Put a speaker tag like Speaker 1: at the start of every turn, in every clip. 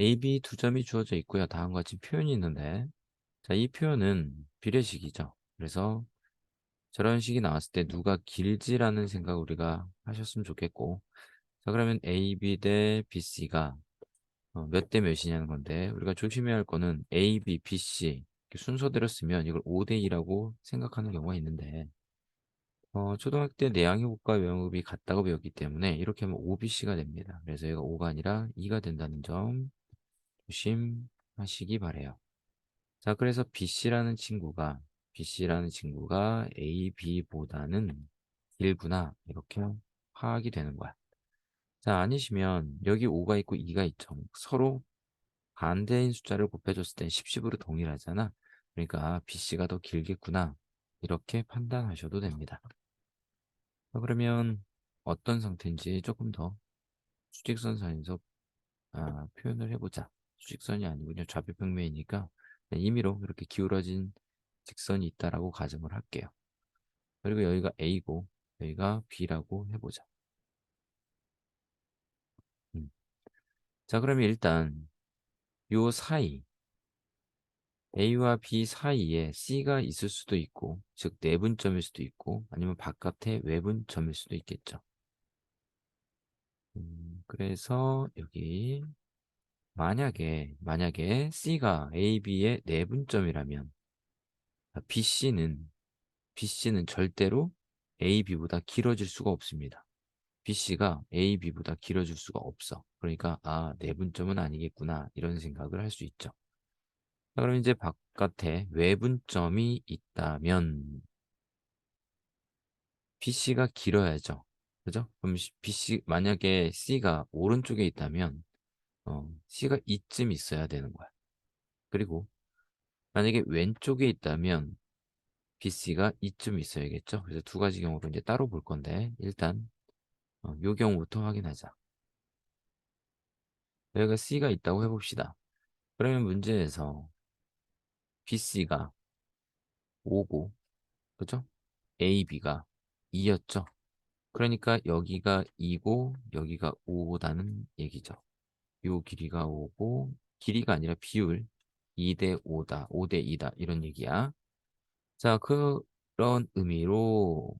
Speaker 1: A, B 두 점이 주어져 있고요. 다음과 같이 표현이 있는데 자, 이 표현은 비례식이죠. 그래서 저런 식이 나왔을 때 누가 길지라는 생각 우리가 하셨으면 좋겠고 자 그러면 A, B 대 B, C가 어, 몇대 몇이냐는 건데 우리가 조심해야 할 거는 A, B, B, C 순서대로 쓰면 이걸 5대 2라고 생각하는 경우가 있는데 어, 초등학교 때 내양의국과 외양급이 같다고 배웠기 때문에 이렇게 하면 5BC가 됩니다. 그래서 얘가 5가 아니라 2가 된다는 점 조심하시기 바래요. 자, 그래서 BC라는 친구가 BC라는 친구가 AB보다는 길구나 이렇게 파악이 되는 거야. 자, 아니시면 여기 5가 있고 2가 있죠. 서로 반대인 숫자를 곱해줬을 땐 10, 10으로 동일하잖아. 그러니까 BC가 더 길겠구나. 이렇게 판단하셔도 됩니다. 자, 그러면 어떤 상태인지 조금 더 수직선상에서 아, 표현을 해보자. 수직선이 아니군요. 좌표평면이니까 임의로 이렇게 기울어진 직선이 있다라고 가정을 할게요. 그리고 여기가 A고 여기가 B라고 해보자. 음. 자 그러면 일단 요 사이 A와 B 사이에 C가 있을 수도 있고 즉 내분점일 수도 있고 아니면 바깥에 외분점일 수도 있겠죠. 음, 그래서 여기 만약에 만약에 C가 A, B의 내분점이라면 BC는 BC는 절대로 A, B보다 길어질 수가 없습니다. BC가 A, B보다 길어질 수가 없어. 그러니까 아 내분점은 아니겠구나 이런 생각을 할 수 있죠. 자, 그럼 이제 바깥에 외분점이 있다면 BC가 길어야죠. 그죠? 그럼 BC 만약에 C가 오른쪽에 있다면 어, C가 이쯤 있어야 되는 거야. 그리고 만약에 왼쪽에 있다면 BC가 이쯤 있어야겠죠. 그래서 두 가지 경우로 이제 따로 볼 건데 일단 어, 요 경우부터 확인하자. 여기가 C가 있다고 해봅시다. 그러면 문제에서 BC가 5고 그죠? AB가 2였죠. 그러니까 여기가 2고 여기가 5다는 얘기죠. 요 길이가 5고 길이가 아니라 비율 2대 5다, 5대 2다 이런 얘기야. 자, 그런 의미로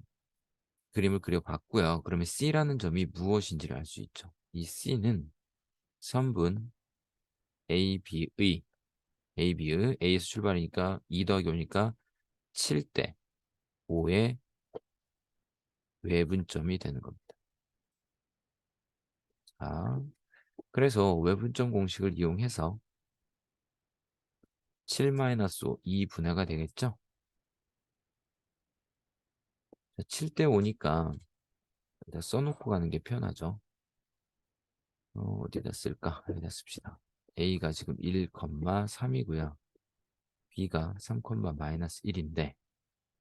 Speaker 1: 그림을 그려봤고요. 그러면 C라는 점이 무엇인지를 알 수 있죠. 이 C는 선분 AB의 AB의 A에서 출발이니까 2 더하기 5니까 7대 5의 외분점이 되는 겁니다. 자, 그래서 외분점 공식을 이용해서 7-5 2분해가 되겠죠? 7대 5니까 일단 써놓고 가는 게 편하죠. 어, 디다 쓸까? 여기다 씁시다. A가 지금 1,3이고요. B가 3,-1인데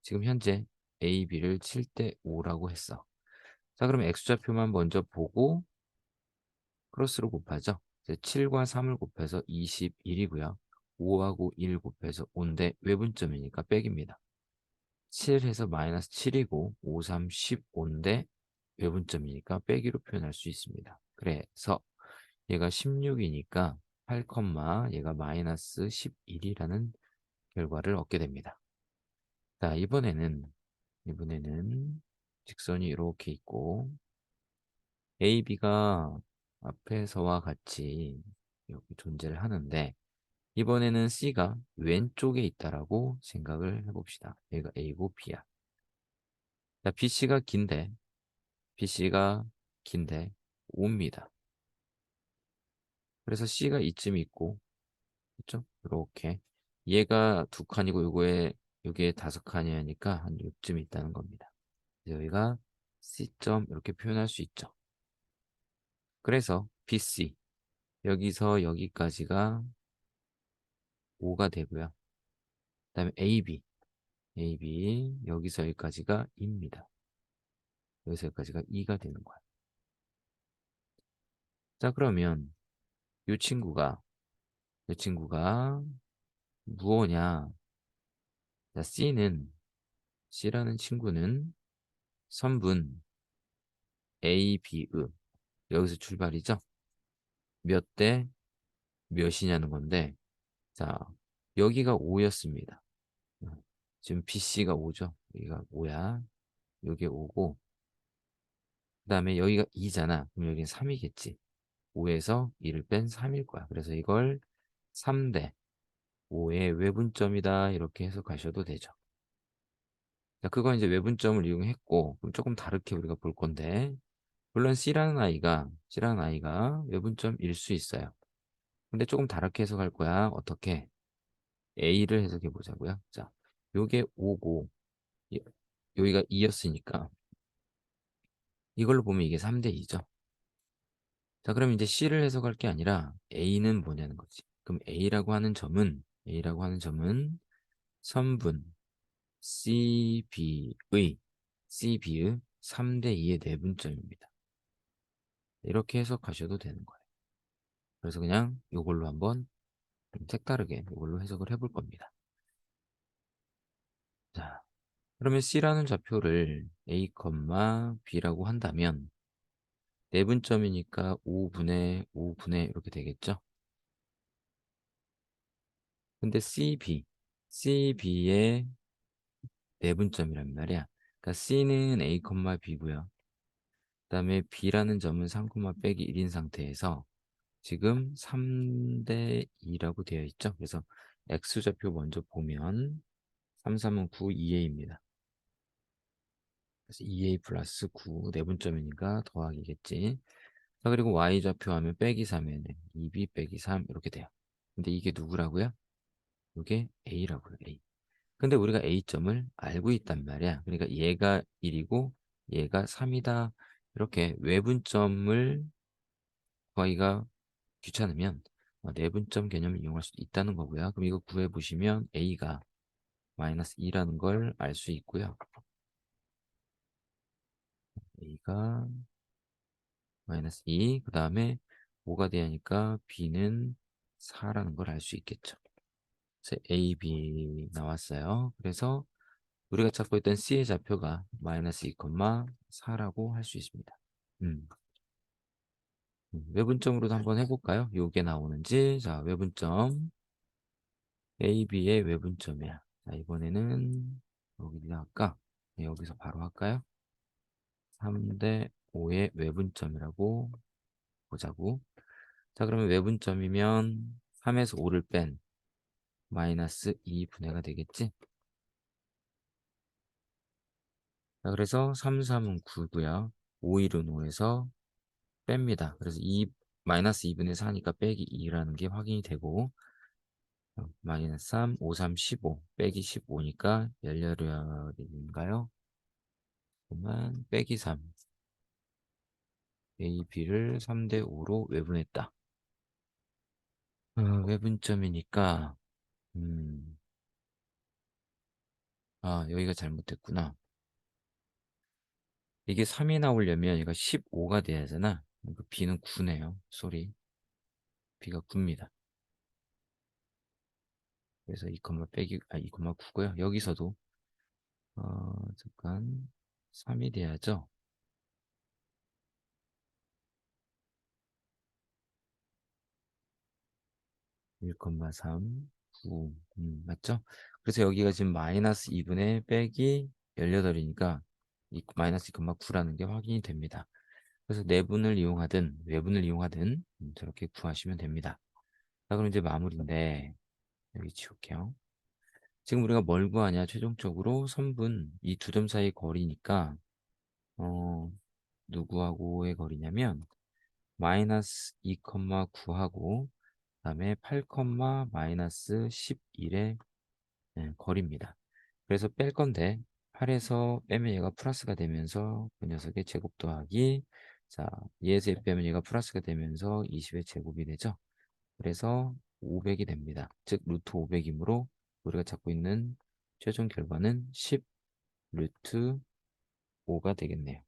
Speaker 1: 지금 현재 A, B를 7대 5라고 했어. 자, 그럼 X좌표만 먼저 보고 크로스로 곱하죠. 7과 3을 곱해서 21이고요. 5하고 1 곱해서 5인데 외분점이니까 백입니다. 7해서 마이너스 7이고 5, 3, 15인데 외분점이니까 빼기로 표현할 수 있습니다. 그래서 얘가 16이니까 8, 얘가 마이너스 11이라는 결과를 얻게 됩니다. 자, 이번에는 이번에는 직선이 이렇게 있고 A, B가 앞에서와 같이 여기 존재를 하는데 이번에는 C가 왼쪽에 있다라고 생각을 해봅시다. 얘가 A고 B야. 자, BC가 긴데 BC가 긴데 5입니다. 그래서 C가 이쯤 있고 그렇죠? 이렇게 얘가 두 칸이고 요거에 여기에 다섯 칸이 하니까 한 요쯤 있다는 겁니다. 여기가 C점 이렇게 표현할 수 있죠. 그래서 BC 여기서 여기까지가 5가 되고요. 그 다음에 AB AB 여기서 여기까지가 2입니다. 여기서 여기까지가 2가 되는 거야. 자 그러면 이 친구가 이 친구가 무엇냐 자 C는 C라는 친구는 선분 A, B, 으 여기서 출발이죠. 몇 대 몇이냐는 건데, 자, 여기가 5였습니다. 지금 BC가 5죠. 여기가 5야. 여기 5고, 그 다음에 여기가 2잖아. 그럼 여기는 3이겠지. 5에서 2를 뺀 3일 거야. 그래서 이걸 3대 5의 외분점이다. 이렇게 해석하셔도 되죠. 자, 그건 이제 외분점을 이용했고, 그럼 조금 다르게 우리가 볼 건데, 물론 C라는 아이가, C라는 아이가 외분점일 수 있어요. 근데 조금 다르게 해석할 거야. 어떻게? A를 해석해 보자고요. 자, 요게 5고, 여기가 2였으니까, 이걸로 보면 이게 3대 2죠. 자, 그럼 이제 C를 해석할 게 아니라 A는 뭐냐는 거지. 그럼 A라고 하는 점은, A라고 하는 점은 선분 CB의, CB의 3대 2의 내분점입니다. 이렇게 해석하셔도 되는 거예요. 그래서 그냥 이걸로 한번 좀 색다르게 이걸로 해석을 해볼 겁니다. 자, 그러면 C라는 좌표를 A, B라고 한다면 내분점이니까 5분의 5분의 이렇게 되겠죠? 근데 CB, CB의 내분점이란 말이야. 그러니까 C는 A, B고요. 그 다음에 B라는 점은 3, 빼기 1인 상태에서 지금 3대 2라고 되어 있죠. 그래서 X좌표 먼저 보면 3, 3은 9, 2A입니다. 그래서 2A 플러스 9 내분점이니까 더하기겠지. 자, 그리고 Y좌표 하면 빼기 3에는 2B 빼기 3 이렇게 돼요. 근데 이게 누구라고요? 이게 A라고요. A. 근데 우리가 A점을 알고 있단 말이야. 그러니까 얘가 1이고 얘가 3이다. 이렇게 외분점을 구하기가 귀찮으면 내분점 개념을 이용할 수도 있다는 거고요. 그럼 이거 구해보시면 A가 마이너스 2라는 걸 알 수 있고요. A가 마이너스 2, 그 다음에 5가 되니까 B는 4라는 걸 알 수 있겠죠. 그래서 A, B 나왔어요. 그래서 우리가 찾고 있던 C의 좌표가 마이너스 2, 4라고 할 수 있습니다. 음. 음. 외분점으로도 한번 해볼까요? 요게 나오는지. 자, 외분점. A, B의 외분점이야. 자, 이번에는 여기다 할까? 네, 여기서 바로 할까요? 3대 5의 외분점이라고 보자고. 자, 그러면 외분점이면 3에서 5를 뺀 마이너스 2분해가 되겠지? 자, 그래서 3, 3은 9고요. 5, 1은 5에서 뺍니다. 그래서 2, 마이너스 2분의 4니까 빼기 2라는 게 확인이 되고 어, 마이너스 3, 5, 3, 15 빼기 15니까 열렬열인가요? 그러면 빼기 3 A, B를 3대 5로 외분했다. 어, 외분점이니까 음. 아 여기가 잘못됐구나. 이게 3이 나오려면 얘가 15가 돼야 하잖아. 그 B는 9네요. 소리. B가 9입니다. 그래서 2, 빼기, 아, 2, 9고요. 여기서도, 어, 잠깐, 3이 돼야죠. 1,3, 9, 음, 맞죠? 그래서 여기가 지금 마이너스 2분의 빼기 18이니까 이 마이너스 2,9라는 게 확인이 됩니다. 그래서 내분을 이용하든 외분을 이용하든 음, 저렇게 구하시면 됩니다. 자, 그럼 이제 마무리인데 여기 지울게요. 지금 우리가 뭘 구하냐? 최종적으로 선분 이 두 점 사이 거리니까 어, 누구하고의 거리냐면 마이너스 2,9하고 그 다음에 8, 마이너스 11의 네, 거리입니다. 그래서 뺄 건데 8에서 빼면 얘가 플러스가 되면서 그 녀석의 제곱 더하기 자 얘에서 빼면 얘가 플러스가 되면서 20의 제곱이 되죠. 그래서 500이 됩니다. 즉 루트 500이므로 우리가 찾고 있는 최종 결과는 10 루트 5가 되겠네요.